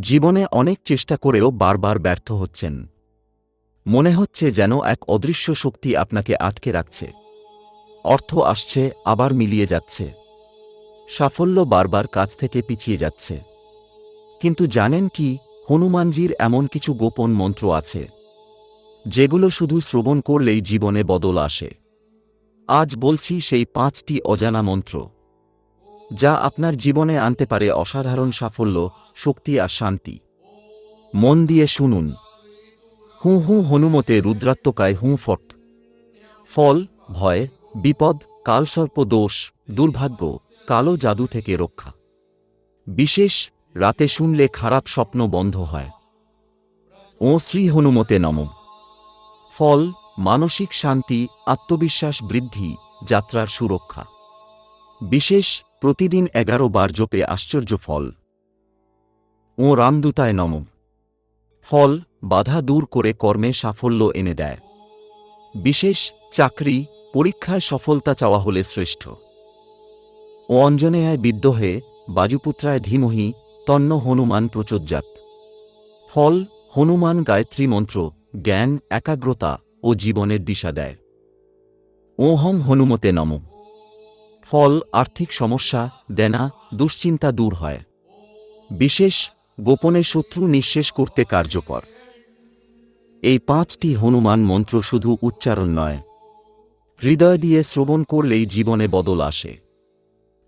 জীবনে অনেক চেষ্টা করেও বারবার ব্যর্থ হচ্ছেন। মনে হচ্ছে যেন এক অদৃশ্য শক্তি আপনাকে আটকে রাখছে। অর্থ আসছে, আবার মিলিয়ে যাচ্ছে। সাফল্য বারবার কাছ থেকে পিছিয়ে যাচ্ছে। কিন্তু জানেন কি, হনুমানজির এমন কিছু গোপন মন্ত্র আছে। যেগুলো শুধু শ্রবণ করলেই জীবনে বদল আসে। আজ বলছি সেই পাঁচটি অজানা মন্ত্র। যা আপনার জীবনে আনতে পারে অসাধারণ সাফল্য, শক্তি আর শান্তি। মন দিয়ে শুনুন। হু হু হনুমতে রুদ্রাত্মকায় হু ফট। ফল, ভয়, বিপদ কালসর্প দোষ, দুর্ভাগ্য, কালো জাদু থেকে রক্ষা। বিশেষ, রাতে শুনলে খারাপ স্বপ্ন বন্ধ হয়। ও শ্রী হনুমতে নম। ফল, মানসিক শান্তি, আত্মবিশ্বাস বৃদ্ধি, যাত্রার সুরক্ষা। বিশেষ প্রতিদিন এগারো বার জপে আশ্চর্য ফল। ও রামদূতায় নম। ফল বাধা দূর করে কর্মে সাফল্য এনে দেয়। বিশেষ চাকরি পরীক্ষায় সফলতা চাওয়া হলে শ্রেষ্ঠ। ও অঞ্জনেয়ায় বিদ্রোহে বাজুপুত্রায় ধীমহি তন্ন হনুমান প্রচোজ্জাত ফল হনুমান গায়ত্রী মন্ত্র জ্ঞান, একাগ্রতা ও জীবনের দিশা দেয়। ওহং হনুমতে নম। ফল, আর্থিক সমস্যা, দেনা, দুশ্চিন্তা দূর হয়। বিশেষ, গোপনে শত্রু নিঃশেষ করতে কার্যকর। এই পাঁচটি হনুমান মন্ত্র শুধু উচ্চারণ নয়। হৃদয় দিয়ে শ্রবণ করলেই জীবনে বদল আসে।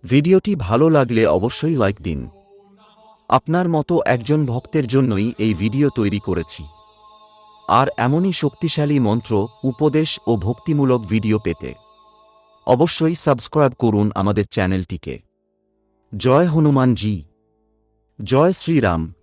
ভিডিওটি ভালো লাগলে অবশ্যই লাইক দিন। আপনার মতো একজন ভক্তের জন্যই এই ভিডিও তৈরি করেছি। আর এমনই শক্তিশালী মন্ত্র, উপদেশ ও ভক্তিমূলক ভিডিও পেতে। অবশ্যই সাবস্ক্রাইব করুন আমাদের চ্যানেলটিকে। জয় হনুমান জি জয় শ্রীরাম।